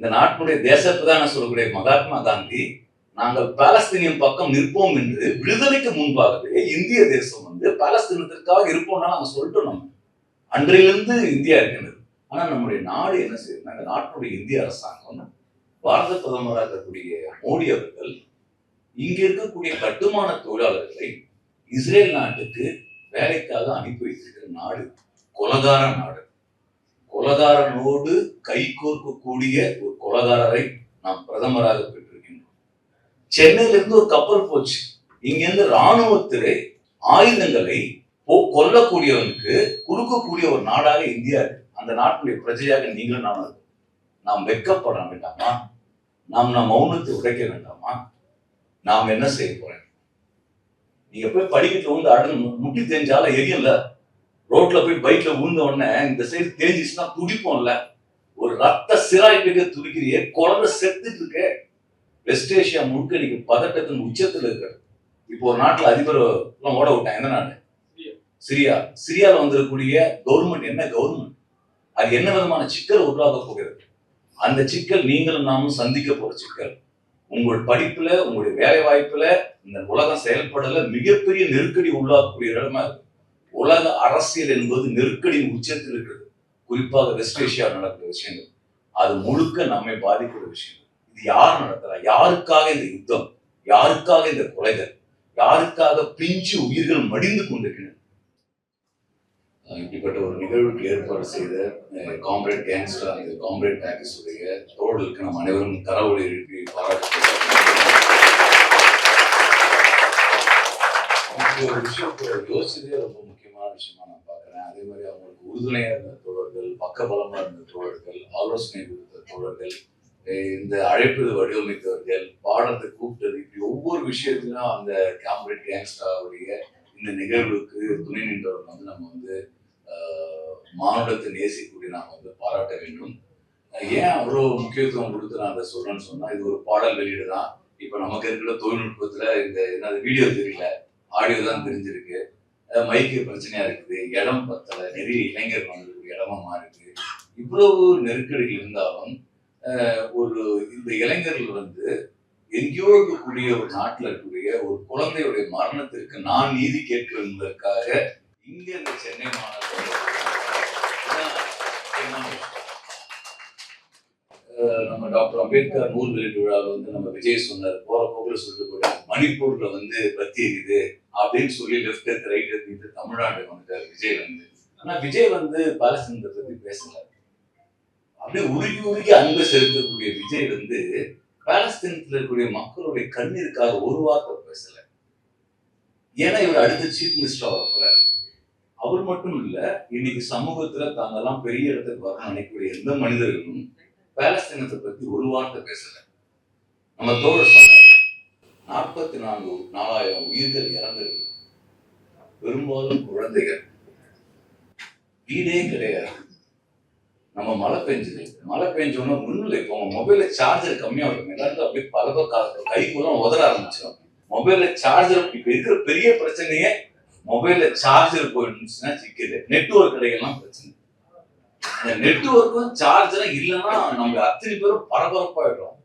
இந்த நாட்டினுடைய தேசப்பிதான சொல்லக்கூடிய மகாத்மா காந்தி நாங்கள் பாலஸ்தீனியம் பக்கம் நிற்போம் என்று விடுதலைக்கு முன்பாகவே இந்திய தேசம் வந்து பாலஸ்தீனத்திற்காக இருப்போம்னா நாங்க சொல்லிட்டோம் நம்ம. அன்றையிலிருந்து இந்தியா இருக்கின்றது ஆனா நம்முடைய நாடு என்ன செய்யுது நாட்டுடைய இந்திய அரசாங்கம் பாரத பிரதமராக இருக்கக்கூடிய மோடி அவர்கள் இங்க இருக்கக்கூடிய கட்டுமான தொழிலாளர்களை இஸ்ரேல் நாட்டுக்கு வேலைக்காக அனுப்பி வைத்திருக்கிற நாடு கொலகார நாடு. கொலகாரனோடு கைகோர்க்கக்கூடிய ஒரு கொலகாரரை நாம் பிரதமராக பெற்றிருக்கின்றோம். சென்னையிலிருந்து ஒரு கப்பல் போச்சு. இங்கிருந்து இராணுவத்திலே ஆயுதங்களை கொல்லக்கூடியவனுக்கு கொடுக்கக்கூடிய ஒரு நாடாக இந்தியா இருக்கு. அந்த நாட்டுடைய பிரஜையாக நீங்களும் நாம் இருக்கோம். நாம் வெக்கப்பட வேண்டாமா? நாம் நம் மௌனத்தை உடைக்க வேண்டாமா? நாம் என்ன செய்ய போறேன் நீங்க போய் படிக்கிட்டு வந்து அடங்கு முட்டி தெரிஞ்சாலும் எரியல ரோட்ல போய் பைக்ல விழுந்த உடனே இந்த சைடு தேஞ்சிச்சுன்னா துடிப்போம்ல. ஒரு ரத்த சிராய்ப்புக்கு துடிக்கிறியே குழந்தை செத்துட்டு இருக்கே. வெஸ்ட் ஏசியா முழுக்க இன்னைக்கு பதட்டத்தின் உச்சத்துல இருக்கிறது இப்போ ஒரு நாட்டுல அதிபர் எல்லாம் ஓட விட்டான். எந்த நாடு? சிரியா. சிரியால வந்திருக்கக்கூடிய கவர்மெண்ட் என்ன கவர்மெண்ட்? அது என்ன விதமான சிக்கல் உருவாக்க போகிறது? அந்த சிக்கல் நீங்களும் நாமும் சந்திக்க போற சிக்கல். உங்கள் படிப்புல உங்களுடைய வேலை வாய்ப்புல இந்த உலகம் செயல்படல மிகப்பெரிய நெருக்கடி உள்ளாக்கக்கூடிய இடமா இருக்கு. உலக அரசியல் என்பது நெருக்கடியின் உச்சத்தில் இருக்கிறது. குறிப்பாக வெஸ்ட் நடக்கிற விஷயங்கள். அது முழுக்க நம்மை பாதிக்கிற விஷயங்கள். இது யார் நடத்துறா? யாருக்காக இந்த யுத்தம்? யாருக்காக இந்த கொலைகள்? யாருக்காக பிஞ்சு உயிர்கள் மடிந்து கொண்டிருக்கின்றன? இப்படிப்பட்ட ஒரு நிகழ்வுக்கு ஏற்பாடு செய்த காம்ரேட் கேங்ஸ்டர் அந்த காம்ரேட் பேக்கஸ் உடைய தோழர்களுக்கு நம் அனைவரும் கரவொலி எழுப்பி பாராட்டு ஒரு விஷயம் யோசிச்சதே ரொம்ப விஷயமா நான் பார்க்குறேன். அதே மாதிரி அவங்களுக்கு உறுதுணையாக இருந்த தோழர்கள் பக்கபலமாக இருந்த தோழர்கள் ஆலோசனை கொடுத்த தோழர்கள் இந்த அழைப்பு வடிவமைத்தவர்கள் பாடத்தை கூப்பிட்டது இப்படி ஒவ்வொரு விஷயத்திலும் அந்த காம்ரேட் கேங்ஸ்டாவுடைய இந்த நிகழ்வுக்கு துணை நின்றவர்கள் வந்து நம்ம வந்து மானுடத்தை நேசிக்கூடிய நாம் வந்து பாராட்ட வேண்டும். ஏன் அவ்வளோ முக்கியத்துவம் கொடுத்து நான் அதை சொல்றேன்னு சொன்னா இது ஒரு பாடல் வெளியீடு தான் இப்போ நமக்கு இருக்கிற தொழில்நுட்பத்தில் இந்த என்ன வீடியோ தெரியல ஆடியோ தான் தெரிஞ்சிருக்கு. மைக்கு பிரச்சனையா இருக்குது இடம் பத்தல நிறைய இளைஞர் வந்து இடமா மாறிருக்கு இவ்வளவு நெருக்கடிகள் இருந்தாலும் ஒரு இந்த இளைஞர்கள் வந்து எங்கேயோ இருக்கக்கூடிய ஒரு நாட்டில் இருக்கக்கூடிய ஒரு குழந்தையுடைய மரணத்திற்கு நான் நீதி கேட்க என்பதற்காக இங்க இந்த சென்னை மாநகர நம்ம டாக்டர் அம்பேத்கர் நூல் வெளியீட்டு விழாவில் வந்து நம்ம விஜய் சொன்னார் போற போக்குல சொல்லிட்டு போயிட்டார் மணிப்பூர்ல வந்து பத்தி இருக்குது அப்படின்னு சொல்லி லெஃப்ட் எடுத்து ரைட் எடுத்து தமிழ்நாடு வந்துட்டார் விஜய் வந்து. ஆனா விஜய் வந்து பாலஸ்தீனத்தை பத்தி பேசல. அப்படியே உருகி உருகி அன்பு செலுத்தக்கூடிய விஜய் வந்து பாலஸ்தீனத்தில் இருக்கக்கூடிய மக்களுடைய கண்ணீருக்காக ஒரு வார்த்தை பேசல. ஏன்னா இவர் அடுத்த சீஃப் மினிஸ்டர் வர போறாரு. அவர் மட்டும் இல்ல இன்னைக்கு சமூகத்துல தாங்கெல்லாம் பெரிய இடத்துக்கு வரணும்னு நினைக்கக்கூடிய எந்த மனிதர்களும் பாலஸ்தீனத்தை பத்தி ஒரு வார்த்தை பேசல. நம்ம தோழர் சொன்னார் நாற்பத்தி நான்கு நாலாயிரம் உயிர்கள் இறந்திருக்கு. பெரும்பாலும் குழந்தைகள். வீடே கிடையாது. நம்ம மழை பெஞ்சது. மழை பெஞ்சோன்னா முன்னிலை இப்போ மொபைல சார்ஜர் கம்மியா இருக்கும் எல்லாருக்கும் அப்படியே பல கைக்குள்ள உதற ஆரம்பிச்சிடும் மொபைல்ல சார்ஜர் இப்ப இருக்கிற பெரிய பிரச்சனையே மொபைல்ல சார்ஜர் போயிருந்துச்சுன்னா சிக்கிது. நெட்வொர்க் கிடைக்கலாம் பிரச்சனை. நெட்ஒர்க்கும் சார்ஜரும் இல்லைன்னா நம்ம அத்தனை பேரும் பரபரப்பாயிடும்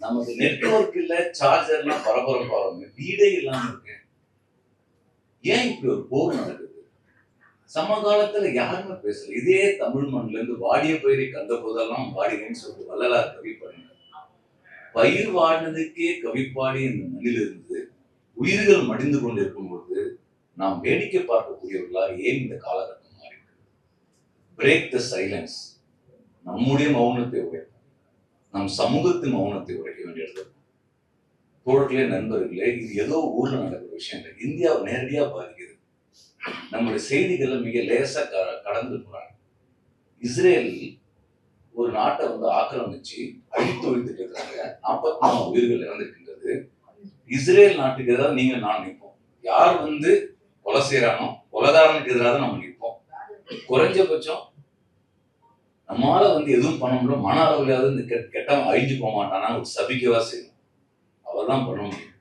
நமக்கு நெட்வொர்க் இல்ல சார்ஜர்லாம் பரபரப்பாகும் வீடே இல்லாம இருக்கு. ஏன் இப்படி ஒரு போர் நடக்குது? சமகாலத்துல யாருமே பேசல. இதே தமிழ் மண்ணில இருந்து வாடிய பயிரை கண்ட போதெல்லாம் வாடினேன்னு சொல்லிட்டு வள்ளலார் கவி பண்ணார் பயிர் வாடினதுக்கே கவிப்பாடி இந்த மண்ணிலிருந்து உயிர்கள் மடிந்து கொண்டிருக்கும் போது நாம் வேடிக்கை பார்க்கக்கூடியவர்களா ஏன் இந்த காலகட்டம்? பிரேக் த சைலன்ஸ் நம்முடைய மௌனத்தை உடைப்போம் நம் சமூகத்தின் மௌனத்தை உடைக்க வேண்டியது. தோழர்களே நண்பர்களே இது ஏதோ ஊர்ல நடக்கிற விஷயம் இல்லை இந்தியாவை நேரடியா பாதிக்குது. நம்முடைய செய்திகளை மிக லேசா கடந்து போறாங்க. இஸ்ரேல் ஒரு நாட்டை வந்து ஆக்கிரமிச்சு அழித்து ஒழித்துட்டு இருக்காங்க. நாற்பத்தி நாலு உயிர்கள் இறந்துருக்கின்றது. இஸ்ரேல் நாட்டுக்கு எதிராக நீங்க நான் நிற்போம். யார் வந்து கொலை செய்யறானோ கொலைகாரனுக்கு எதிராக நம்ம குறைஞ்சபட்சம் நம்மளால வந்து எதுவும் பண்ண முடியல. மன அளவுலையாவது இந்த கெட்ட கெட்டவன் அழிஞ்சு போக மாட்டானா ஒரு சபிக்கவா செய்யணும் அவர்தான் பண்ண முடியும்.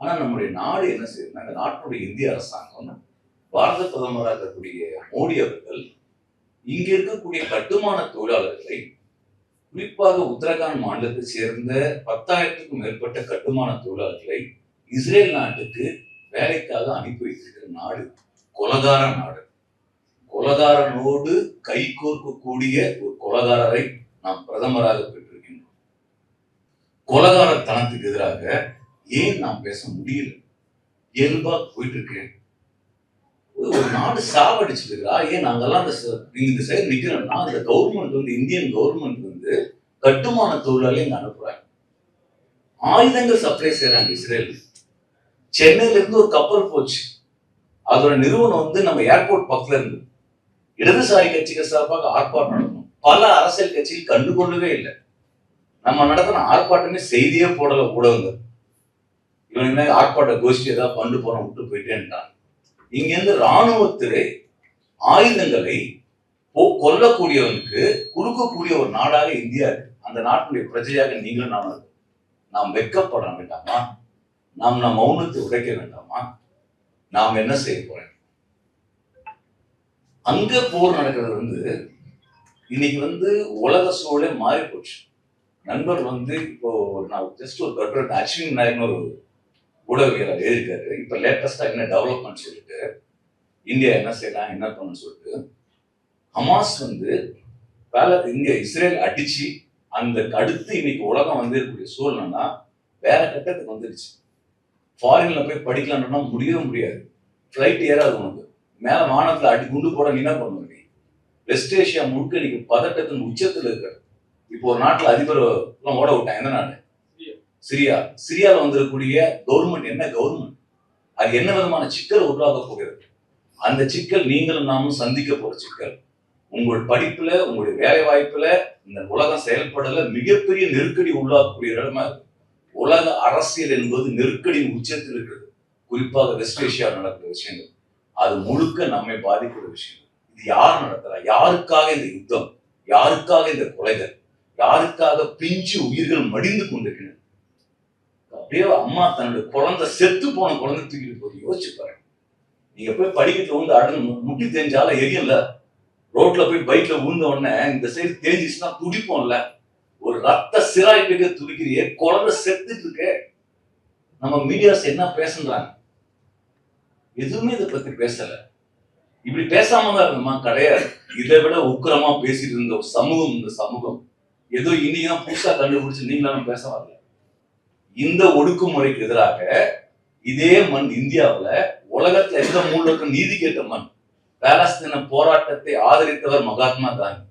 ஆனா நம்முடைய நாடு என்ன செய்யுதுன்னா நாட்டுடைய இந்திய அரசாங்கம் பாரத பிரதமராக இருக்கக்கூடிய மோடி அவர்கள் இங்க இருக்கக்கூடிய கட்டுமான தொழிலாளர்களை குறிப்பாக உத்தரகாண்ட் மாநிலத்தை சேர்ந்த பத்தாயிரத்துக்கும் மேற்பட்ட கட்டுமான தொழிலாளர்களை இஸ்ரேல் நாட்டுக்கு வேலைக்காக அனுப்பி வைத்திருக்கிற நாடு கொலகார நாடு. கொலகாரனோடு கைகோர்க்கக்கூடிய ஒரு கொலகாரரை நாம் பிரதமராக பெற்றிருக்கின்றோம். கொலகாரத்தனத்துக்கு எதிராக ஏன் நாம் பேச முடியல? இயல்பா போயிட்டு இருக்கேன் ஒரு நாடு சாவடிச்சுட்டு இருக்கா ஏன் நாங்கெல்லாம் அந்த ச- நீங்க இந்த சைடு நிக்கிறோம்னா அந்த கவர்மெண்ட் வந்து இந்தியன் கவர்மெண்ட் வந்து கட்டுமான தொழிலாளி இங்க அனுப்புறாங்க. ஆயுதங்கள் சப்ளை செய்யறாங்க இஸ்ரேல். சென்னையில இருந்து ஒரு கப்பல் போச்சு. அதோட நிறுவனம் வந்து நம்ம ஏர்போர்ட் பக்கத்துல இருந்து இடதுசாரி கட்சிகள் சார்பாக ஆர்ப்பாட்டம் நடத்தணும். பல அரசியல் கட்சிகள் கண்டுகொள்ளவே இல்லை. நம்ம நடத்தின ஆர்ப்பாட்டமே செய்தியே போடல ஊடகங்கள். இவன் என்ன ஆர்ப்பாட்ட கோஷ்டி ஏதாவது பண்ணு போன விட்டு போயிட்டேன்ட்டான் இங்கிருந்து இருந்து ஆயுதங்களை கொல்லக்கூடியவனுக்கு கொடுக்கக்கூடிய ஒரு நாடாக இந்தியா இருக்கு. அந்த நாட்டினுடைய பிரஜையாக நீங்களும் நான் நாம் வெட்கப்பட வேண்டாமா? நாம் நம் மௌனத்தை உடைக்க வேண்டாமா? நாம் என்ன செய்ய போறேன் அங்க போர் நடக்கிறது வந்து இன்னைக்கு வந்து உலக சூழலே மாறி போச்சு நண்பர் வந்து இப்போ நான் ஜஸ்ட் ஒரு கட்டுரை அஸ்வின் நாயக்னு ஒரு ஊடகவியலாளர் எழுதியிருக்காரு. இப்போ லேட்டஸ்டா என்ன டெவலப்மெண்ட் சொல்லிட்டு இந்தியா என்ன செய்யலாம் என்ன பண்ணணும்னு சொல்லிட்டு ஹமாஸ் வந்து வேலை இங்க இஸ்ரேல் அடிச்சு அந்த அடுத்து இன்னைக்கு உலகம் வந்து இருக்கக்கூடிய சூழ்நிலைனா வேற கட்டத்துக்கு வந்துருச்சு. ஃபாரின்ல போய் படிக்கலாம்னா முடியவே முடியாது. ஃப்ளைட் ஏறாது உனக்கு. மேல வானத்துல அடி குண்டு போட நீ என்ன பண்ணுவ நீ? வெஸ்ட் ஏஷியா முழுக்க இன்னைக்கு பதட்டத்தின் உச்சத்துல இருக்காரு இப்போ ஒரு நாட்டுல அதிபர் எல்லாம் ஓட விட்டான். எந்த நாடு? சிரியா. சிரியால வந்திருக்கக்கூடிய கவர்மெண்ட் என்ன? கவர்மெண்ட். அது என்ன விதமான சிக்கல் உருவாக போகிறது? அந்த சிக்கல் நீங்களும் நாமும் சந்திக்க போற சிக்கல். உங்கள் படிப்புல உங்களுடைய வேலை வாய்ப்புல இந்த உலகம் செயல்படல. மிகப்பெரிய நெருக்கடி உள்ளாக்கக்கூடிய இடமா உலக அரசியல் என்பது நெருக்கடியின் உச்சத்தில் இருக்கிறது. குறிப்பாக வெஸ்ட் ஏஷியா நடக்கிற விஷயங்கள். அது முழுக்க நம்மை பாதிக்கிற விஷயம். இது யார் நடத்துறா? யாருக்காக இந்த யுத்தம்? யாருக்காக இந்த கொலைகள்? யாருக்காக பிஞ்சு உயிர்கள் மடிந்து கொண்டிருக்கின்றன? அப்படியே அம்மா தன்னுடைய குழந்தை செத்து போன குழந்தை தூக்கிட்டு போய் யோசிச்சு பாருங்க. நீங்க போய் படிக்கட்டுல வந்து அடங்கு முட்டி தெரிஞ்சாலும் எரியல ரோட்ல போய் பைக்ல விழுந்த உடனே இந்த சைடு தேஞ்சிச்சுன்னா துடிப்போம்ல? ஒரு ரத்த சிராய்ப்புக்கு துடிக்கிறியே குழந்தை செத்துட்டு இருக்கே. நம்ம மீடியாஸ் என்ன பேசுறாங்க எதுவுமே இதை பத்தி பேசல. இப்படி பேசாம தான் இருந்தோமா? கிடையாது. இதை விட உக்கிரமா பேசிட்டு இருந்த ஒரு சமூகம் இந்த சமூகம். ஏதோ இன்னைக்குதான் புதுசா கண்டுபிடிச்சு நீங்களும் பேச வரல. இந்த ஒடுக்குமுறைக்கு எதிராக இதே மண் இந்தியாவுல உலகத்துல எந்த மூலருக்கும் நீதி கேட்ட மண். பாலஸ்தீன போராட்டத்தை ஆதரித்தவர் மகாத்மா காந்தி.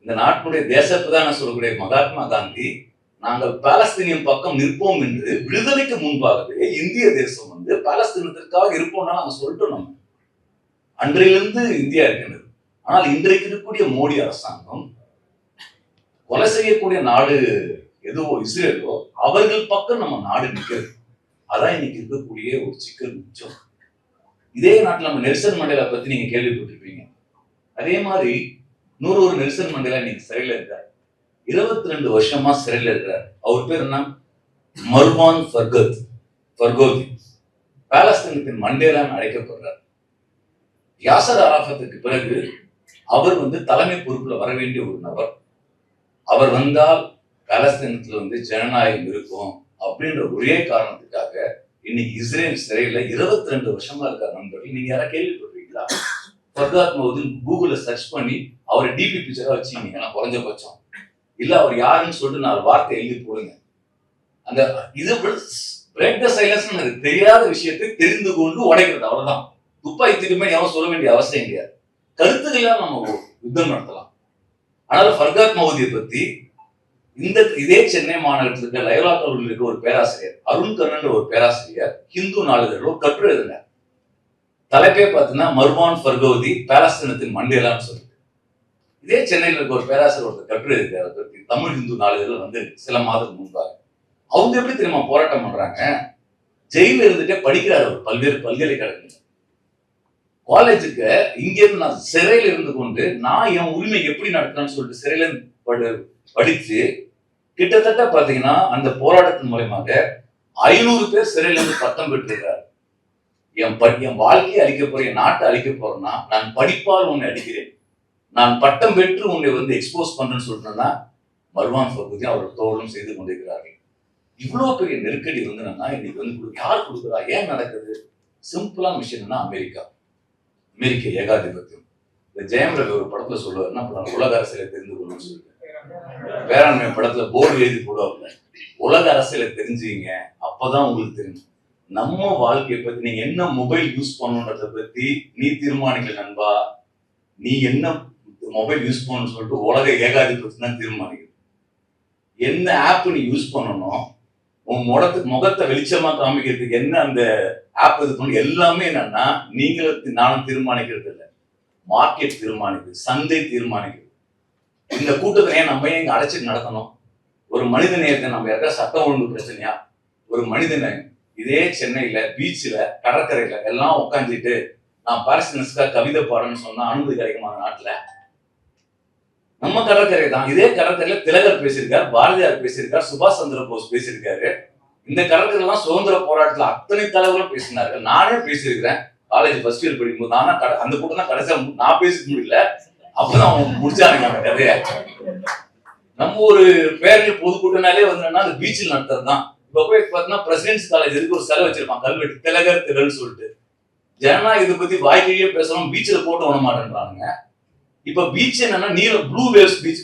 இந்த நாட்டினுடைய தேசப்பிதான சொல்லக்கூடிய மகாத்மா காந்தி நாங்கள் பாலஸ்தீனியன் பக்கம் நிற்போம் என்று விடுதலைக்கு முன்பாகவே இந்திய தேசம் வந்து பாலஸ்தீனத்திற்காக இருப்போம்னா நாங்கள் சொல்லிட்டோம் நம்ம. அன்றையிலிருந்து இந்தியா இருக்கின்றது ஆனால் இன்றைக்கு இருக்கக்கூடிய மோடி அரசாங்கம் கொலை செய்யக்கூடிய நாடு எதுவோ இஸ்ரேலோ அவர்கள் பக்கம் நம்ம நாடு நிற்கிறது. அதான் இன்னைக்கு இருக்கக்கூடிய ஒரு சிக்கல் மிச்சம். இதே நாட்டில் நம்ம நெல்சன் மண்டேலா பத்தி நீங்க கேள்விப்பட்டிருப்பீங்க. அதே மாதிரி நூறு ஒரு நெல்சன் மண்டேலா இன்னைக்கு சிறையில இருக்கார். இருபத்தி ரெண்டு வருஷமா சிறையில இருக்கிறார். அவர் பேர் என்ன? மர்வான் ஃபர்கத் ஃபர்கோதி. பாலஸ்தீனத்தின் மண்டேலான்னு அழைக்கப்படுறார். யாசர் அராஃபத்துக்கு பிறகு அவர் வந்து தலைமை பொறுப்புல வர வேண்டிய ஒரு நபர். அவர் வந்தால் பாலஸ்தீனத்தில் வந்து ஜனநாயகம் இருக்கும் அப்படின்ற ஒரே காரணத்துக்காக இன்னைக்கு இஸ்ரேல் சிறையில இருபத்தி ரெண்டு வருஷமா இருக்கார் நண்பர்கள். நீங்க யாரா கேள்விப்பட்டிருக்கீங்களா? ஃபர்காத் மௌதின் கூகுளில் சர்ச் பண்ணி அவரை டிபி பிக்சராக வச்சுக்கிட்டீங்கன்னா குறைஞ்சபட்சம் இல்ல அவர் யாருன்னு சொல்லிட்டு நான் வார்த்தை எழுதி போடுங்க. அந்த இது பிரேக் த சைலன்ஸ் எனக்கு தெரியாத விஷயத்தை தெரிந்து கொண்டு உடைக்கிறது அவ்வளவுதான். துப்பாக்கி திரும்ப எவன் சொல்ல வேண்டிய அவசியம் கிடையாது கருத்துக்கெல்லாம் நம்ம யுத்தம் நடத்தலாம். ஆனால் ஃபர்காத் மவுதியை பத்தி இந்த இதே சென்னை மாநகரத்தில் இருக்க லயோலா கல்லூரியில் இருக்க ஒரு பேராசிரியர் அருண் கர்ணன் ஒரு பேராசிரியர் ஹிந்து நாளிதழில் ஒரு கட்டுரை எழுதினார். தலைப்பே பார்த்தீங்கன்னா மர்வான் ஃபர்கோதி பாலஸ்தீனத்தின் மண்டேலான்னு சொல்லி. இதே சென்னையில் இருக்க ஒரு பேராசிரியர் ஒருத்தர் கட்டுரை அதை தமிழ் ஹிந்து நாளிதழில் வந்து சில மாதம் முன்பாக அவங்க எப்படி தெரியுமா போராட்டம் பண்றாங்க? ஜெயில இருந்துட்டே படிக்கிறார் அவர் பல்வேறு பல்கலைக்கழகங்கள் காலேஜுக்கு இங்கேருந்து நான் சிறையில இருந்து கொண்டு நான் என் உரிமை எப்படி நடத்துறேன்னு சொல்லிட்டு சிறையில இருந்து படி- படிச்சு கிட்டத்தட்ட பாத்தீங்கன்னா அந்த போராட்டத்தின் மூலயமாக ஐநூறு பேர் சிறையில இருந்து பட்டம் பெற்றிருக்காரு என் படி என் வாழ்க்கையை அழிக்க போறேன் என் நாட்டை அழிக்க போறேன்னா நான் படிப்பால் ஒன்று அடிக்கிறேன் நான் பட்டம் பெற்று உன்னை வந்து எக்ஸ்போஸ் பண்றேன்னு சொல்லிட்டேன்னா மர்வான் ஃபகுதி அவர் தோழலும் செய்து கொண்டிருக்கிறார்கள். இவ்வளவு பெரிய நெருக்கடி வந்து என்னன்னா இன்னைக்கு வந்து யார் கொடுக்குறா? ஏன் நடக்குது? சிம்பிளா மிஷின் அமெரிக்கா. அமெரிக்க ஏகாதிபத்தியம். இந்த ஜெயம் ரவி ஒரு படத்துல சொல்லுவார் என்ன உலக அரசியலை தெரிந்து கொள்ளணும்னு சொல்லிட்டு பேராண்மை படத்துல போர்டு எழுதி போடுவாங்க உலக அரசியலை தெரிஞ்சுங்க அப்பதான் உங்களுக்கு தெரியும். நம்ம வாழ்க்கையை பத்தி நீங்க என்ன மொபைல் யூஸ் பண்ணணுன்றத பத்தி நீ தீர்மானிக்கல நண்பா? நீ என்ன மொபைல் யூஸ் பண்ணணும்னு சொல்லிட்டு உலக ஏகாதிபத்தியம் தான் தீர்மானிக்குது. என்ன ஆப் நீ யூஸ் பண்ணணும் உன் முடத்து முகத்தை வெளிச்சமா காமிக்கிறதுக்கு என்ன அந்த ஆப் இது பண்ணி? எல்லாமே என்னன்னா நீங்களும் நானும் தீர்மானிக்கிறது இல்லை மார்க்கெட் தீர்மானிக்குது சந்தை தீர்மானிக்குது. இந்த கூட்டத்தை ஏன் நம்ம ஏன் இங்க அடைச்சிட்டு நடத்தணும்? ஒரு மனித நேயத்தை நம்ம யாருக்கா சட்டம் ஒழுங்கு பிரச்சனையா? ஒரு மனிதனை இதே சென்னையில பீச்சில் கடற்கரையில எல்லாம் உட்காந்துட்டு நான் பாரிசனஸ்க்கா கவிதை பாடுறேன்னு சொன்னா அனுமதி கிடைக்குமா அந்த நாட்டுல? நம்ம கடற்கரை தான். இதே கடற்கரையில திலகர் பேசியிருக்கார் பாரதியார் பேசியிருக்கார் சுபாஷ் சந்திர போஸ் பேசியிருக்காரு. இந்த கடற்கரைலாம் சுதந்திர போராட்டத்துல அத்தனை தலைவர்களும் பேசினார்கள். நானே பேசியிருக்கிறேன். காலேஜ் ஃபர்ஸ்ட் இயர் படிக்கும்போது நானா அந்த கூட்டம் தான் கடைசியா நான் பேச முடியல. அப்பதான் அவங்க முடிச்சாருங்க அந்த கதையை. நம்ம ஒரு பேரணி பொதுக்கூட்டனாலே வந்து அந்த பீச்சில் நடத்துறது தான். இப்ப போய் பார்த்தீங்கன்னா பிரசிடென்ட்ஸ் காலேஜ் இருக்கு ஒரு செலவு வச்சிருப்பான் கல்வெட்டு திலகர் திரள்னு சொல்லிட்டு. ஜனநாயகத்தை பத்தி வாய்க்கையே பேசணும் பீச்சில் போட்டு விட மாட்டேன்றாங்க இப்ப பீச் என்னன்னா நீல ப்ளூ வேவ்ஸ் பீச்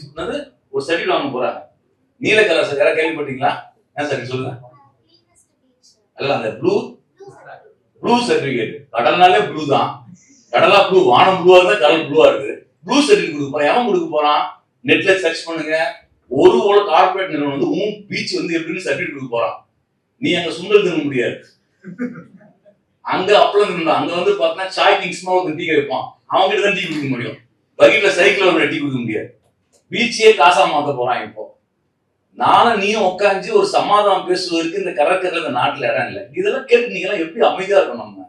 ஒரு சர்டிஃபிகேட் வாங்க போறாங்க. நீல கலர் சார் யாராவது கேள்விப்பட்டீங்களா ஏன் சார் சொல்லுங்க? அல்ல அந்த ப்ளூ ப்ளூ சர்டிஃபிகேட் கடல்னாலே ப்ளூ தான். கடலா ப்ளூ வானம் ப்ளூவா இருந்தா கடல் ப்ளூவா இருக்குது ப்ளூ சர்டிஃபிகேட் கொடுக்க போறான். எவன் கொடுக்க போறான்? நெட்ல சர்ச் பண்ணுங்க. ஒரு ஒரு கார்பரேட் நிறுவனம் வந்து உன் பீச் வந்து எப்படின்னு சர்டிஃபிகேட் கொடுக்க போறான். நீ அங்க சுண்டல் தின முடியாது. அங்க அப்பளம் தின்னு அங்க வந்து பாத்தீங்கன்னா சாய் கிங்ஸ்மா ஒரு டீ வைப்பான். அவங்க கிட்ட தான் டீ கொடுக்க முடியும். பக்கெட்ல சைக்கிள் ஒரு டீ குடிக்க முடியாது. பீச்சையே காசா மாத்த போறான் இப்போ. நானும் நீயும் உட்காந்து ஒரு சமாதானம் பேசுவதற்கு இந்த கடற்கரையில இந்த நாட்டுல இடம் இல்லை. இதெல்லாம் கேட்டு நீங்க எல்லாம் எப்படி அமைதியா இருக்கணும் நம்ம?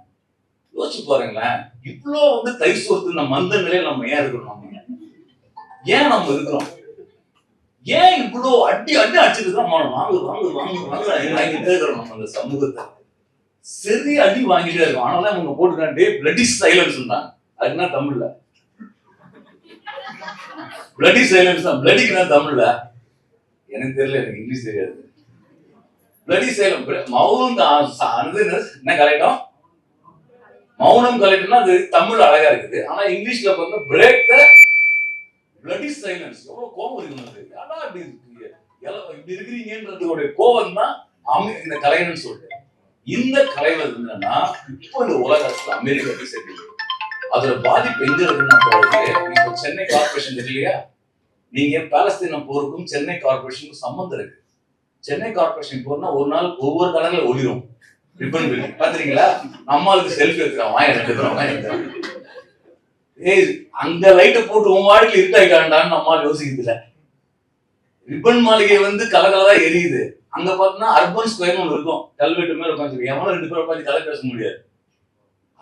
யோசிச்சு பாருங்களேன். இவ்வளோ வந்து தை சோர்த்து நம்ம மந்த நிலையில நம்ம ஏன் இருக்கிறோம் நம்ம? ஏன் நம்ம இருக்கிறோம்? ஏன் இவ்வளோ அடி அடி அடிச்சுட்டு இருக்கோம் வாங்க வாங்க வாங்க வாங்கிட்டே இருக்கிறோம் நம்ம அந்த சமூகத்தை. சரி அடி வாங்கிட்டே இருக்கோம். ஆனாலும் அவங்க போட்டுக்காண்டே பிளட்டி சைலன்ஸ் இருந்தாங்க அதுனா என்ன தமிழ்ல? பிளடி சைலன்ஸ் தான். பிளடிக்கு தான் தமிழ்ல? எனக்கு தெரியல எனக்கு இங்கிலீஷ் தெரியாது. பிளடி சைலம் மௌனம் தான். அது என்ன என்ன கலையிடம் மௌனம் கலையிட்டம்னா அது தமிழ் அழகா இருக்குது. ஆனா இங்கிலீஷ்ல வந்து பிரேக் த பிளடி சைலன்ஸ் எவ்வளவு கோபம் இருக்கு நமக்கு இப்படி இருக்கு? எல்லாம் இப்படி இருக்கிறீங்கன்றதோடைய கோபம் தான் அமை- இந்த கலைன்னு சொல்லிட்டு இந்த கலைவர் என்னன்னா இப்போ இந்த உலகத்துல அமெரிக்கா போய் சேர்த்து அதோட பாதிப்பு எங்க இருக்குன்னா இப்போ சென்னை கார்பரேஷன் இல்லையா நீங்க பாலஸ்தீன போருக்கும் சென்னை கார்பரேஷனுக்கும் சம்மந்தம் இருக்கு. சென்னை கார்பரேஷன் போறனா ஒரு நாள் ஒவ்வொரு கடல்ல ஒளிரும். ரிப்பன் பில் பாத்துறீங்களா நம்மளுக்கு செல்ஃபி எடுக்கிறான் வாங்க ரெண்டு பேரும் ஏய் அந்த லைட்டை போட்டு உன் வாழ்க்கை இருட்டாயிட்டான்டான்னு நம்மால் யோசிக்கிறது இல்ல. ரிப்பன் மாளிகை வந்து கலகலதா எரியுது. அங்க பார்த்தீங்கன்னா அர்பன் ஸ்கொயர்னு ஒன்று இருக்கும். கல்வெட்டு மேல உட்காந்து எவனும் ரெண்டு பேரும் உட்காந்து கலை பேச முடியாது.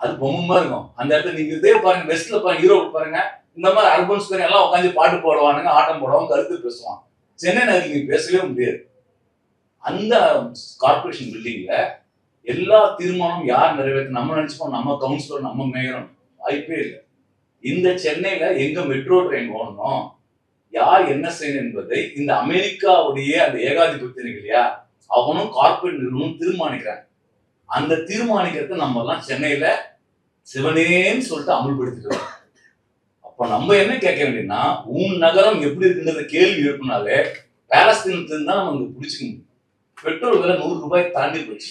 அது பொம்மா இருக்கும். அந்த இடத்துல நீங்க இதே பாருங்க வெஸ்ட்ல பாருங்க யூரோப் பாருங்க இந்த மாதிரி அர்பன் ஸ்கொயர் எல்லாம் உட்காந்து பாட்டு போடுவானுங்க ஆட்டம் போடுவாங்க கருத்து பேசுவான். சென்னை நகரில் பேசவே முடியாது. அந்த கார்பரேஷன் பில்டிங்ல எல்லா தீர்மானமும் யார் நிறைவேற்ற நம்ம நினைச்சுப்போம் நம்ம கவுன்சிலர் நம்ம மேயரும் வாய்ப்பே இல்லை. இந்த சென்னையில எங்க மெட்ரோ ட்ரெயின் ஓடணும் யார் என்ன செய்யணும் என்பதை இந்த அமெரிக்காவுடைய அந்த ஏகாதிபத்தியம் இல்லையா அவனும் கார்பரேட் நிறுவனம் தீர்மானிக்கிறாங்க. அந்த தீர்மானிக்கிறத நம்ம எல்லாம் சென்னையில சிவனேன்னு சொல்லிட்டு அமல்படுத்திக்கிறோம் அப்ப நம்ம என்ன கேட்க வேண்டியதுன்னா உன் நகரம் எப்படி இருக்குன்றத கேள்வி எழுப்பினாலே பாலஸ்தீனத்துல தான் நம்ம பிடிச்சிக்க முடியும். பெட்ரோல் விலை நூறு ரூபாய் தாண்டி போச்சு.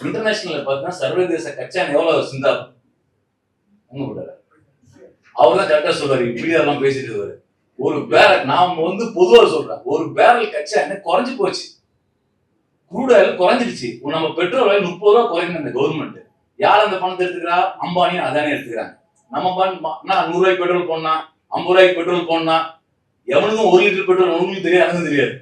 இன்டர்நேஷனல்ல பார்த்தீங்கன்னா சர்வதேச கச்சா எவ்வளவு சிந்தாரு உங்க கூட அவர் தான் கரெக்டா சொல்றாரு. இப்படி எல்லாம் பேசிட்டு இருக்காரு. ஒரு பேரல் நாம வந்து பொதுவாக சொல்றேன். ஒரு பேரல் கச்சா என்ன குறைஞ்சு போச்சு. க்ரூட் ஆயில் குறைஞ்சிருச்சு நம்ம பெட்ரோல் விலை முப்பது ரூபா குறைக்கணும் இந்த கவர்மெண்ட் யார் அந்த பணத்தை எடுத்துக்கிறா? அம்பானியும் அதானே எடுத்துக்கிறாங்க. நம்ம பண் நான் நூறு ரூபாய்க்கு பெட்ரோல் போடனா ஐம்பது ரூபாய்க்கு பெட்ரோல் போடனா எவனுக்கும் ஒரு லிட்டர் பெட்ரோல் உங்களுக்கு தெரியாது தெரியாது.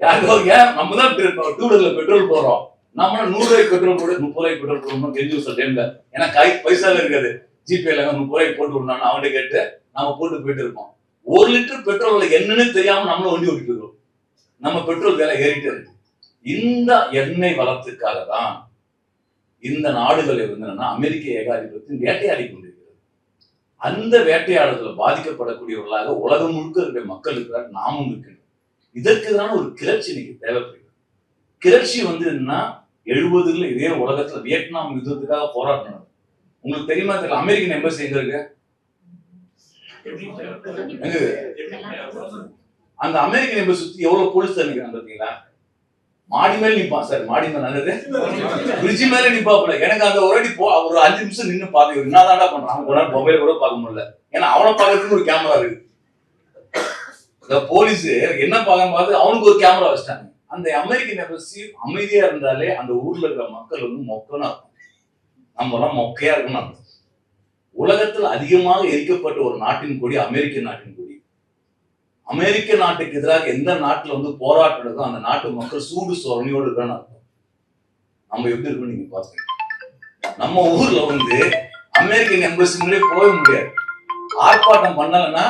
யாருக்கோ ஏன்? நம்ம தான் டூ வீலர்ல பெட்ரோல் போடுறோம். நம்ம நூறு ரூபாய்க்கு பெட்ரோல் போடு முப்பது ரூபாய்க்கு பெட்ரோல் போடணும் தெரிஞ்சு சொல்ல டைம்ல ஏன்னா கை பைசால இருக்காது. ஜிபேல முப்பது ரூபாய்க்கு போட்டு விடணும் அவன்கிட்ட கேட்டு நாம போட்டு போயிட்டு இருக்கோம். ஒரு லிட்டர் பெட்ரோல் என்னன்னு தெரியாம நம்மளும் வண்டி ஓட்டிட்டு இருக்கோம். நம்ம பெட்ரோல் விலை ஏறிட்டே இருக்கு. இந்த எண்ணெய் வளத்துக்காக தான் இந்த நாடுகளை வந்து என்னன்னா அமெரிக்க ஏகாதிபத்தியம் வேட்டையாடி கொண்டிருக்கிறது. அந்த வேட்டையாடுதல பாதிக்கப்படக்கூடியவர்களாக உலகம் முழுக்க இருக்கிற மக்கள் இருக்கிறார் நாமும் இருக்கணும் இதற்கு தான் ஒரு கிளர்ச்சி இன்னைக்கு தேவைப்படுகிறது. கிளர்ச்சி வந்து என்னன்னா எழுபதுல இதே உலகத்துல வியட்நாம் யுத்தத்துக்காக போராடினாங்க உங்களுக்கு தெரியுமா தெரியல? அமெரிக்கன் எம்பசி எங்க இருக்கு? அந்த அமெரிக்கன் எம்பசி சுத்தி எவ்வளவு போலீஸ் நினைக்கிறாங்க பாத்தீங்களா? மாடி மேல நிப்பான் சார் மாடி மேல நல்லது. பிரிட்ஜ் மேல நிப்பாப்புல எனக்கு அந்த ஒரு அடி போ ஒரு அஞ்சு நிமிஷம் நின்னு பாத்து இவர். என்னதான்டா பண்றான். கூட மொபைல் கூட பார்க்க முடியல. ஏன்னா அவனை பார்க்கறதுக்கு ஒரு கேமரா இருக்கு. இந்த போலீஸ் என்ன பார்க்க பார்த்து அவனுக்கு ஒரு கேமரா வச்சிட்டாங்க. அந்த அமெரிக்கன் எம்பசி அமைதியா இருந்தாலே அந்த ஊர்ல இருக்கிற மக்கள் வந்து மொக்கனா இருக்கும் நம்ம எல்லாம் மொக்கையா இருக்கணும். உலகத்தில் அதிகமாக எரிக்கப்பட்ட ஒரு நாட்டின் கொடி அமெரிக்க நாட்டின் கொடி. அமெரிக்க நாட்டுக்கு எதிராக எந்த நாட்டுல வந்து போராட்டம் அந்த நாட்டு மக்கள் சூடு சோரணையோடு இருக்கான்னு அர்த்தம். நம்ம எப்படி இருக்கணும் நீங்க பாத்துங்க நம்ம ஊர்ல வந்து அமெரிக்கன் எம்பசிங்களே போக முடியாது. ஆர்ப்பாட்டம் பண்ணலன்னா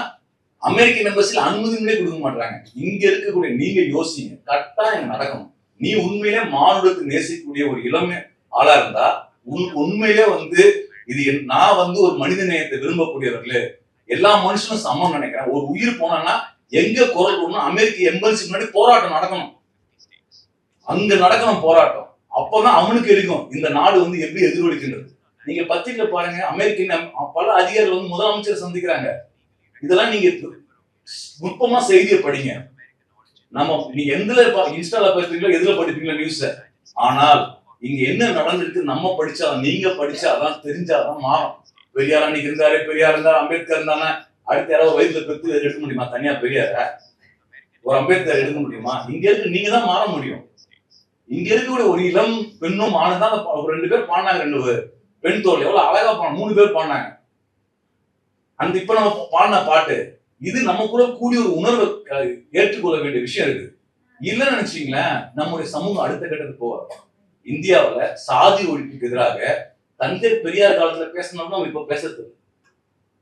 அமெரிக்கன் எம்பசில அனுமதிங்களே கொடுக்க மாட்டாங்க இங்க இருக்கக்கூடிய நீங்க யோசிங்க. கட்டாயம் நடக்கணும். நீ உண்மையிலே மானுடத்தை நேசிக்கக்கூடிய ஒரு இளமை ஆளா இருந்தா உன் உண்மையிலே வந்து இது என்- நான் வந்து ஒரு மனித நேயத்தை விரும்பக்கூடியவர்களே எல்லா மனுஷனும் சமம் நினைக்கிறேன். ஒரு உயிர் போனான்னா எங்க குரல் கொடுக்கணும் அமெரிக்க எம்பசி முன்னாடி போராட்டம் நடக்கணும். அங்க நடக்கணும் போராட்டம். அப்பதான் அவனுக்கு இருக்கும் இந்த நாடு வந்து எப்படி எதிரொலிக்கின்றது? நீங்க பத்திரிக்கை பாருங்க அமெரிக்கன் பல அதிகாரிகள் வந்து முதலமைச்சர் சந்திக்கிறாங்க. இதெல்லாம் நீங்க நுட்பமா செய்தியை படிங்க. நம்ம நீங்க எதுல இன்ஸ்டால படிப்பீங்களோ எதுல படிப்பீங்களோ நியூஸ ஆனால் இங்க என்ன நடந்திருக்கு நம்ம படிச்சா நீங்க படிச்சாதான் தெரிஞ்சாதான் மாறும். பெரியார் அன்னைக்கு இருந்தாரு பெரியார் இருந்தாரு அம்பேத்கர் இருந்தானே அடுத்த யாராவது வயிற்றுல பெத்து எடுக்க முடியுமா? தனியா பெரியார? ஒரு அம்பேத்கர் எடுக்க முடியுமா? இங்க இருக்கு நீங்க தான் மாற முடியும். இங்க இருக்கக்கூடிய ஒரு இளம் பெண்ணும் ஆணும் தான் ரெண்டு பேர் பாடினாங்க ரெண்டு பேர். பெண் தோல் எவ்வளவு அழகா பாடு மூணு பேர் பாடினாங்க. அந்த இப்ப நம்ம பாடின பாட்டு இது நம்ம கூட கூடிய ஒரு உணர்வை ஏற்றுக்கொள்ள வேண்டிய விஷயம் இருக்கு இல்லைன்னு நினைச்சீங்களேன் நம்முடைய சமூகம் அடுத்த கட்டத்துக்கு போவார் இந்தியாவுல சாதி ஒழிப்புக்கு எதிராக தந்தை பெரியார் காலத்துல பேசினோம்னா நம்ம இப்ப பேசுறது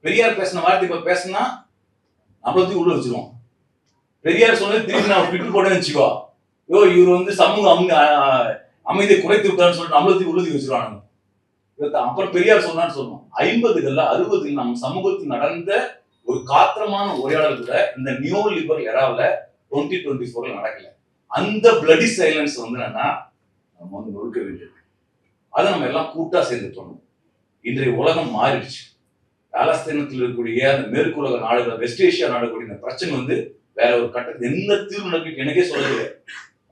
பெரியார் பேசின வார்த்தை இப்ப பேசினா நம்மளத்தையும் உள்ள வச்சிருவோம். பெரியார் சொன்னது திருப்பி நான் ட்விட்டர் போட்டேன்னு வச்சுக்கோ. யோ இவர் வந்து சமூக அமி அஹ், அமைதியை குறைத்து விட்டான்னு சொல்லிட்டு நம்மளத்தையும் தூக்கி உள்ள வச்சிருவானுங்க. அப்புறம் பெரியார் சொன்னான்னு சொன்னோம் ஐம்பதுகள்ல அறுபதுல நம்ம சமூகத்தில் நடந்த ஒரு காத்திரமான உரையாடல் கூட இந்த நியூ லிபரல் எராவில் டுவெண்ட்டி டுவெண்ட்டி ஃபோர்ல நடக்கல. அந்த பிளடி சைலன்ஸ் வந்து என்னன்னா நம்ம வந்து நொறுக்க வேண்டியது. அதை நம்ம எல்லாம் கூட்டா சேர்ந்து தோணும் இன்றைய உலகம் மாறிடுச்சு. பாலஸ்தீனத்தில் இருக்கக்கூடிய அந்த மேற்குலக நாடுகள் வெஸ்ட் ஏஷியா நாடுகளுடைய இந்த பிரச்சனை வந்து வேற ஒரு கட்டத்தில் என்ன தீர்வு நடக்கு எனக்கே சொல்லல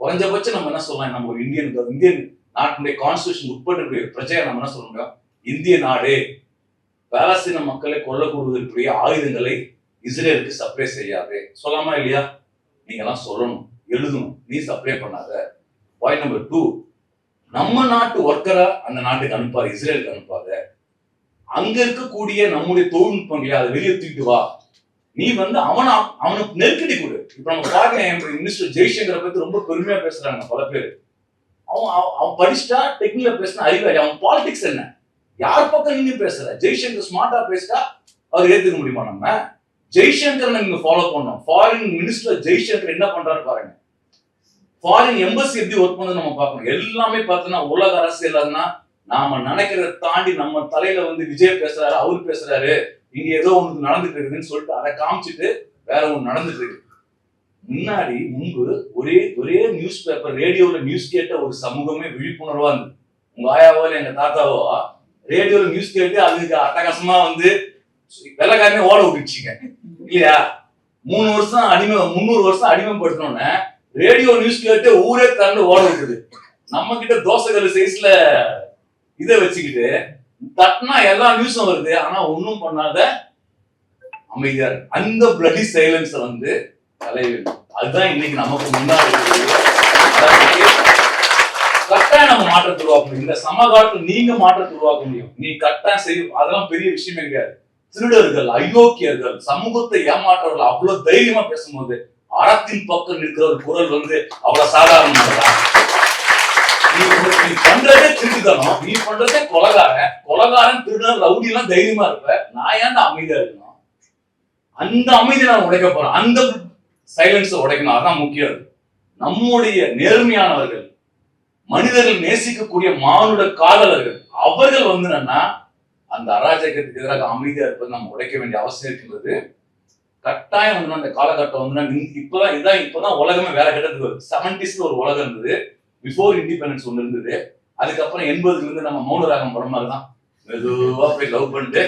குறைஞ்சபட்சம் நம்ம என்ன சொல்லலாம்? நம்ம ஒரு இந்தியன் இந்தியன் நாட்டினுடைய கான்ஸ்டியூஷன் உட்பட்டு பிரச்சனை நம்ம என்ன சொல்ல முடியும்? இந்திய நாடு பாலஸ்தீன மக்களை கொல்லக்கூடுவதற்குரிய ஆயுதங்களை இஸ்ரேலுக்கு சப்ளை செய்யாது. சொல்லாமா இல்லையா? நீங்க எல்லாம் சொல்லணும் எழுதணும். நீ சப்ளை பண்ணாத. பாயிண்ட் நம்பர் டூ நம்ம நாட்டு ஒர்க்கரை அந்த நாட்டுக்கு அனுப்பாது இஸ்ரேலுக்கு அனுப்பாத. அங்க இருக்கக்கூடிய நம்முடைய தொழில்நுட்பங்களை அதை வெளியே தூக்கிட்டு வா. நீ வந்து அவனா அவனுக்கு நெருக்கடி கொடு. இப்ப நம்ம பாருங்க மினிஸ்டர் ஜெய்சங்கரை பத்தி ரொம்ப பெருமையா பேசுறாங்க பல பேர். அவன் அவன் படிச்சுட்டா டெக்னிக்கல பேசினா அறிவாளி. அவன் பாலிடிக்ஸ் என்ன? யார் பக்கம் நீங்க பேசுற? ஜெய்சங்கர் ஸ்மார்ட்டா பேசிட்டா அவர் ஏத்துக்க முடியுமா நம்ம? ஜெய்சங்கர் நீங்க ஃபாலோ பண்ணோம். ஃபாரின் மினிஸ்டர் ஜெய்சங்கர் என்ன பண்றாரு பாருங்க. ஃபாரின் எம்பசி எப்படி ஒர்க் பண்ணது நம்ம பார்க்கணும். எல்லாமே பார்த்தோன்னா உலக அரசியல்னா நாம நினைக்கிறத தாண்டி நம்ம தலையில வந்து விஜய் பேசுறாரு அவர் பேசுறாரு. இங்க ஏதோ ஒன்று நடந்துட்டு இருக்குதுன்னு சொல்லிட்டு அதை காமிச்சிட்டு வேற ஒன்று நடந்துட்டு இருக்கு. முன்னாடி முன்பு ஒரே ஒரே நியூஸ் பேப்பர் ரேடியோவில் நியூஸ் கேட்ட ஒரு சமூகமே விழிப்புணர்வா இருந்தது. உங்க ஆயாவோ இல்லை எங்க தாத்தாவோ ரேடியோல நியூஸ் கேட்டு அதுக்கு அட்டகாசமா வந்து வெள்ளக்காரனே ஓட விட்டுச்சுங்க இல்லையா? மூணு வருஷம் அடிமை முந்நூறு வருஷம் அடிமைப்படுத்தணும்னு ரேடியோ நியூஸ் கேட்டு ஊரே தந்து ஓட விட்டுது. நம்ம கிட்ட தோசைகள் சைஸ்ல இதை வச்சுக்கிட்டு தட்டினா எல்லா நியூஸும் வருது ஆனா ஒன்றும் பண்ணாத அமைதியார் அந்த பிளடி சைலன்ஸ் வந்து தலைவர் அதுதான் இன்னைக்கு நமக்கு முன்னாடி கட்டாயம் நம்ம மாற்றத்தை உருவாக்க முடியும். இந்த சமகாலத்துல நீங்க மாற்றத்தை உருவாக்க முடியும். நீ கட்டாயம் செய்யும் அதெல்லாம் பெரிய விஷயமே கிடையாது. திருடர்கள் அயோக்கியர்கள் சமூகத்தை ஏமாற்றவர்கள் அவ்வளவு தைரியமா பேசும்போது அறத்தின் பக்கம் நிற்கிற ஒரு குரல் வந்து அவ்வளவு சாதாரணமாக நீ பண்றதே திருட்டுத்தனம். நீ பண்றதே கொலகாரன். கொலகாரன் திருடன் ரவுடி எல்லாம் தைரியமா இருப்ப. நான் ஏன்டா அமைதியா இருக்கணும்? அந்த அமைதியை நான் உடைக்க போறேன். அந்த சைலன்ஸை உடைக்கணும். அதான் முக்கியம் நம்முடைய நேர்மையானவர்கள் மனிதர்கள் நேசிக்கக்கூடிய மானுட காதலர்கள் அவர்கள் வந்து என்னன்னா அந்த அராஜகத்துக்கு எதிராக அமைதியா இருப்பது நம்ம உடைக்க வேண்டிய அவசியம் இருக்கின்றது. கட்டாயம் வந்து அந்த காலகட்டம் வந்து இப்பதான் இதான் இப்பதான் உலகமே வேற கட்டத்துக்கு வருது. செவன்டிஸ்ல ஒரு உலகம் இருந்தது. பிஃபோர் இண்டிபெண்டன்ஸ் ஒன்று இருந்தது. அதுக்கப்புறம் எண்பதுல இருந்து நம்ம மௌனராகம் படம் மாதிரி தான். மெதுவா போய் லவ் பண்ணிட்டு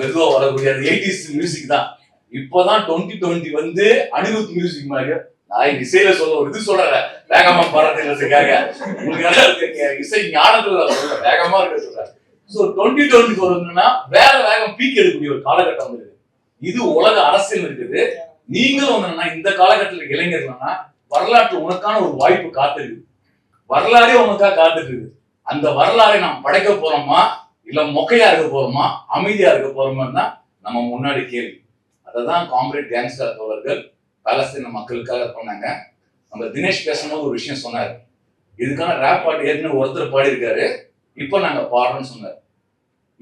மெதுவா வரக்கூடிய எயிட்டிஸ் மியூசிக் தான். இப்போதான் டுவெண்ட்டி டுவெண்ட்டி வந்து அனிருத் மியூசிக் மாதிரி. நான் இசையில சொல்ல ஒரு இது சொல்றேன். வேகமா பாடுறதுக்காக உங்களுக்கு இசை ஞானத்துல சொல்றேன். வேகமா இருக்க சொல்றேன். ஸோ டுவெண்ட்டி டுவெண்ட்டி வருதுன்னா வேற வேகம் பீக் எடுக்கக்கூடிய ஒரு காலகட்டம் இருக்குது இது உலக அரசியல் இருக்குது. நீங்களும் வந்து இந்த காலகட்டத்தில் இளைஞர்கள்னா வரலாற்று உனக்கான ஒரு வாய்ப்பு காத்திருக்கு. வரலாறே உனக்காக காத்துட்டு இருக்கு அந்த வரலாறை நாம் படைக்க போறோமா? இல்ல மொக்கையா இருக்க போறோமா? அமைதியா இருக்க போறோமா தான் நம்ம முன்னாடி கேள்வி. அதை தான் காம்ரேட் கேங்ஸ்டர் அவர்கள் பாலஸ்தீன மக்களுக்காக பண்ணாங்க. நம்ம தினேஷ் பேசும்போது ஒரு விஷயம் சொன்னார். இதுக்கான ரேப் பாட்டு ஏற்கனவே ஒருத்தர் பாடியிருக்காரு. இப்போ நாங்க பாடுறோம்னு சொன்னார்.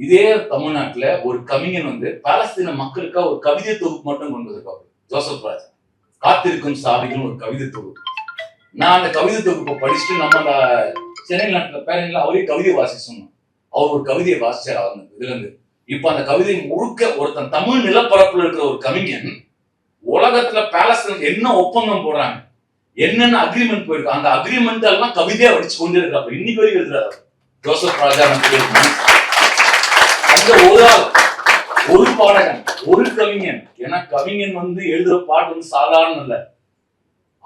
இதே தமிழ்நாட்டுல ஒரு கவிஞன் வந்து பாலஸ்தீன மக்களுக்காக ஒரு கவிதை தொகுப்பு மட்டும் கொண்டு வந்திருக்காரு ஜோசப் ராஜ். காத்திருக்கும் சாவிகள் ஒரு கவிதை தொகுப்பு. நான் அந்த கவிதை தொகுப்பை படிச்சுட்டு நம்ம அந்த சென்னை நாட்டில் பேரணியில அவரே கவிதை வாசி சொன்னோம் அவர் ஒரு கவிதையை வாசிச்சார் அவர் இதுல இருந்து. அந்த கவிதை முழுக்க ஒருத்தன் தமிழ் நிலப்பரப்புல இருக்கிற ஒரு கவிஞன் உலகத்துல பாலஸ்தீனுக்கு என்ன ஒப்பந்தம் போடுறாங்க? என்னென்ன அக்ரிமெண்ட் போயிருக்கு? அந்த அக்ரிமெண்ட் எல்லாம் கவிதையா வடிச்சு கொண்டே இருக்காரு இன்னைக்கு வரைக்கும் எழுதுறாரு ஜோசப் ராஜா அந்த ஒரு ஆள் ஒரு பாடகன் ஒரு கவிஞன். ஏன்னா கவிஞன் வந்து எழுதுற பாட்டு வந்து சாதாரணம் இல்லை.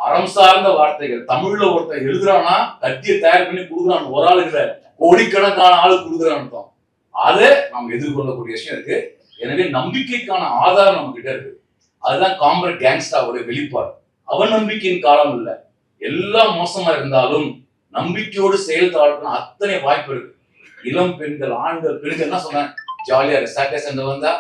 அறம் சார்ந்த வார்த்தைகள். தமிழ்ல ஒருத்தன் எழுதுறானா கத்திய தயார் பண்ணி கொடுக்குறான். ஒரு ஆள் இல்லை. கோடிக்கணக்கான ஆள் கொடுக்குறான்னு அர்த்தம். அதை நம்ம எதிர்கொள்ளக்கூடிய விஷயம் இருக்கு. எனவே நம்பிக்கைக்கான ஆதாரம் நம்ம கிட்ட இருக்கு. அதுதான் காம்பர் கேங்ஸ்டாவோட வெளிப்பாடு. அவன் நம்பிக்கையின் காலம் இல்லை. எல்லாம் மோசமா இருந்தாலும் நம்பிக்கையோடு செயல்தாழணும் அத்தனை வாய்ப்பு இருக்கு. இளம் பெண்கள் ஆண்கள் பெண்கள் என்ன சொன்னேன்? ஜாலியா இருக்கு. சாட்டர்டே சண்டே வந்தா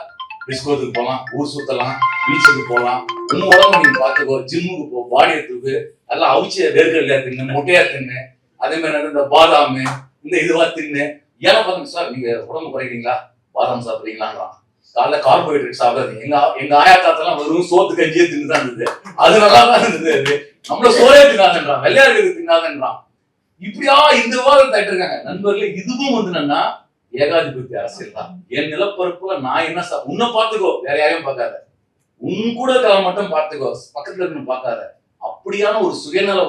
டிஸ்கோத்துக்கு போகலாம் ஊர் சுத்தலாம் பீச்சுக்கு போகலாம். உங்க உடம்பு நீங்க பாத்துக்கோ ஜிம்முக்கு போ பாடி தூக்கு எல்லாம் அவிச்ச வேர்க்கடலையா தின்னு முட்டையா தின்னு அதே மாதிரி இந்த பாதாம் இந்த இதுவா தின்னு. ஏன்னா பாருங்க சார் நீங்க உடம்பு குறைக்கிறீங்களா? பாதாம் சாப்பிடுறீங்களான்றான் காலைல கார்போஹைட்ரேட் சாப்பிடாது. எங்க எங்க ஆயா தாத்தெல்லாம் வெறும் சோத்து கஞ்சியே தின்னு தான் இருந்தது. அது நல்லா தான் இருந்தது. அது நம்மள சோறே தின்னாதன்றான். வெள்ளையாடுகளுக்கு தின்னாதன்றான். இப்படியா இந்த விவாதம் தட்டு இருக்காங்க. நண்பர்களே இதுவும் வந்து என்னன்னா ஏகாதிபத்திய அரசியல் தான். என் நிலப்பரப்புல நான் என்ன உன்னை பார்த்துக்கோ வேற யாரையும் பார்க்காத. உன் கூட இருக்கிறவன் மட்டும் பார்த்துக்கோ பக்கத்துல இருந்து பார்க்காத. அப்படியான ஒரு சுயநல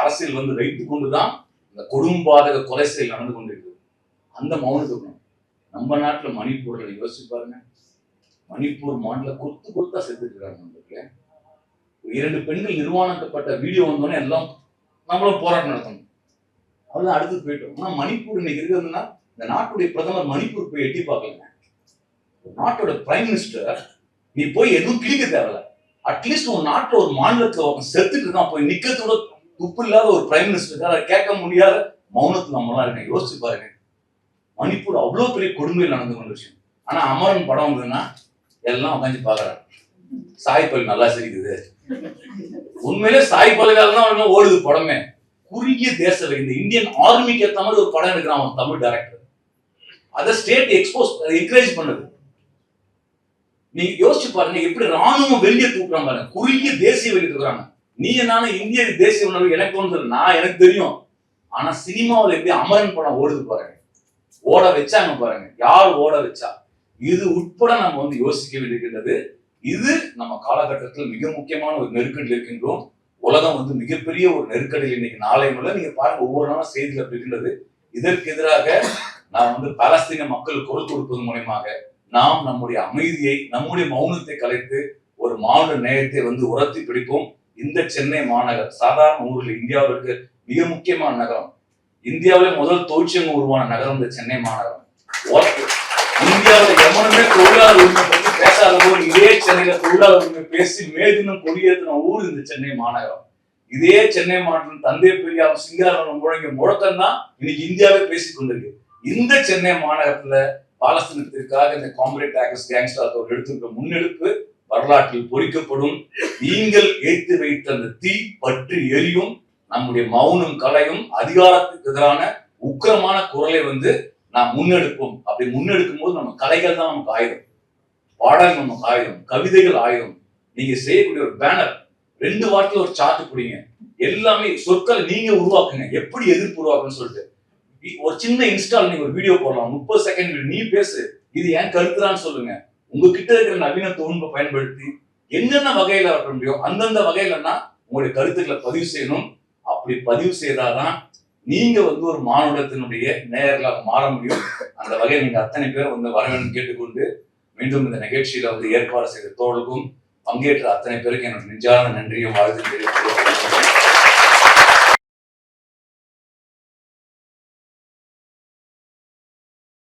அரசியல் வந்து வைத்து கொண்டுதான் இந்த கொடும்பாதக கொலை செயல் நடந்து கொண்டிருக்கு அந்த மௌனத்துக்கு நம்ம நாட்டுல மணிப்பூர்ல யோசிச்சு பாருங்க. மணிப்பூர் மாநில கொத்து கொத்தா செத்துக்கிறாங்க இரண்டு பெண்கள் நிர்வாணத்தப்பட்ட வீடியோ வந்தோடனே எல்லாம் நம்மளும் போராட்டம் நடத்தணும். அதெல்லாம் அடுத்து போயிட்டோம் ஆனா மணிப்பூர் இன்னைக்கு இருக்கிறதுனா இந்த நாட்டுடைய பிரதமர் மணிப்பூர் போய் எட்டி பார்க்கலங்க. நாட்டோட பிரைம் மினிஸ்டர் நீ போய் எதுவும் கிழிக்க தேவையில்ல. அட்லீஸ்ட் உன் நாட்டுல ஒரு மாநிலத்தில் ஒருத்தன் செத்துட்டு தான் போய் நிக்கிறதோட துப்பு இல்லாத ஒரு பிரைம் மினிஸ்டர் அதை கேட்க முடியாத மௌனத்துல நம்மளாம் இருக்கேன். யோசிச்சு பாருங்க. மணிப்பூர் அவ்வளவு பெரிய கொடுமையில் நடந்து கொண்ட விஷயம். ஆனா அமரன் படம் வந்ததுன்னா எல்லாம் உட்காந்து பாக்குறாங்க சாய்பல் நல்லா சிரிக்குது. உண்மையிலே சாய் தான் ஓடுது படமே. குறுகிய தேசல இந்த இந்தியன் ஆர்மிக்கு ஏத்த மாதிரி ஒரு படம் எடுக்கிறான் அவன் தமிழ் டைரக்டர் அதை ஸ்டேட் எக்ஸ்போஸ் என்கரேஜ் பண்ணுது. நீங்க யோசிச்சு பாருங்க எப்படி ராணுவம் வெளியே தூக்குறாங்க பாருங்க. குறுகிய தேசிய வெளியே தூக்குறாங்க. நீ நானும் இந்திய தேசிய உணர்வு எனக்கு தோணுது நான் எனக்கு தெரியும். ஆனா சினிமாவில் எப்படி அமரன் படம் ஓடுது பாருங்க. ஓட வச்சாங்க பாருங்க. யார் ஓட வச்சா? இது உட்பட நம்ம வந்து யோசிக்க வேண்டியிருக்கின்றது. இது நம்ம காலகட்டத்தில் மிக முக்கியமான ஒரு நெருக்கடியில் இருக்கின்றோம். உலகம் வந்து மிகப்பெரிய ஒரு நெருக்கடியில் இன்னைக்கு நாளை முதல்ல நீங்க பாருங்க ஒவ்வொரு நாளும் செய்தியில் இருக்கின்றது. இதற்கு எதிராக நான் வந்து பாலஸ்தீன மக்கள் குரல் கொடுப்பது மூலயமாக நாம் நம்முடைய அமைதியை நம்முடைய மௌனத்தை கலைத்து ஒரு மாநில நேயத்தை வந்து உரத்தி பிடிப்போம். இந்த சென்னை மாநகர் சாதாரண ஊரில் இந்தியாவிற்கு மிக முக்கியமான நகரம். இந்தியாவிலே முதல் தொழிற்சங்கம் உருவான நகரம் இந்த சென்னை மாநகரம். ஒர்க் இந்தியாவில் எவனுமே தொழிலாளர் உரிமை பற்றி பேசாத போது இதே சென்னையில தொழிலாளர் உரிமை பேசி மேதினம் கொடியேற்றின ஊர் இந்த சென்னை மாநகரம். இதே சென்னை மாநிலம் தந்தை பெரியார் சிங்காரம் முழங்கிய முழக்கம் தான் இன்னைக்கு இந்தியாவே பேசிக் கொண்டிருக்கு இந்த சென்னை மாநகரத்துல பாலஸ்தீனத்திற்காக இந்த காம்ரேட் ஆகஸ் கேங்ஸ்டர் அவர் எடுத்திருக்க முன்னெடுப்பு வரலாற்றில் பொறிக்கப்படும். நீங்கள் ஏற்றி வைத்த அந்த தீ பற்றி எரியும் நம்முடைய மௌனம் கலையும் அதிகாரத்துக்கு எதிரான உக்கிரமான குரலை வந்து நாம் முன்னெடுப்போம். அப்படி முன்னெடுக்கும் போது நம்ம கலைகள் தான் நமக்கு ஆயுதம் பாடல் நமக்கு ஆயுதம் கவிதைகள் ஆயுதம் நீங்க செய்யக்கூடிய ஒரு பேனர் ரெண்டு வார்த்தையில ஒரு சார்ட் பிடிங்க எல்லாமே சொற்களை நீங்க உருவாக்குங்க. எப்படி எதிர்ப்பு உருவாக்குன்னு சொல்லிட்டு. ஒரு சின்ன இன்ஸ்டால் நீங்க ஒரு வீடியோ போடலாம். முப்பது செகண்ட் நீ பேசு. இது ஏன் கருத்துறான்னு சொல்லுங்க. உங்ககிட்ட இருக்கிற நவீன தொழில்நுட்ப பயன்படுத்தி என்னென்ன வகையில வர முடியும் அந்தந்த வகையிலன்னா உங்களுடைய கருத்துக்களை பதிவு செய்யணும். அப்படி பதிவு செய்தாதான் நீங்க வந்து ஒரு மானுடத்தினுடைய நேயர்களாக மாற முடியும். அந்த வகையில் நீங்க அத்தனை பேர் வந்து வர வேண்டும் கேட்டுக்கொண்டு மீண்டும் இந்த நிகழ்ச்சியில வந்து ஏற்பாடு செய்த தோழருக்கும் பங்கேற்ற அத்தனை பேருக்கு எனக்கு நெஞ்சான நன்றியும் வாழ்த்து தெரிவித்துக்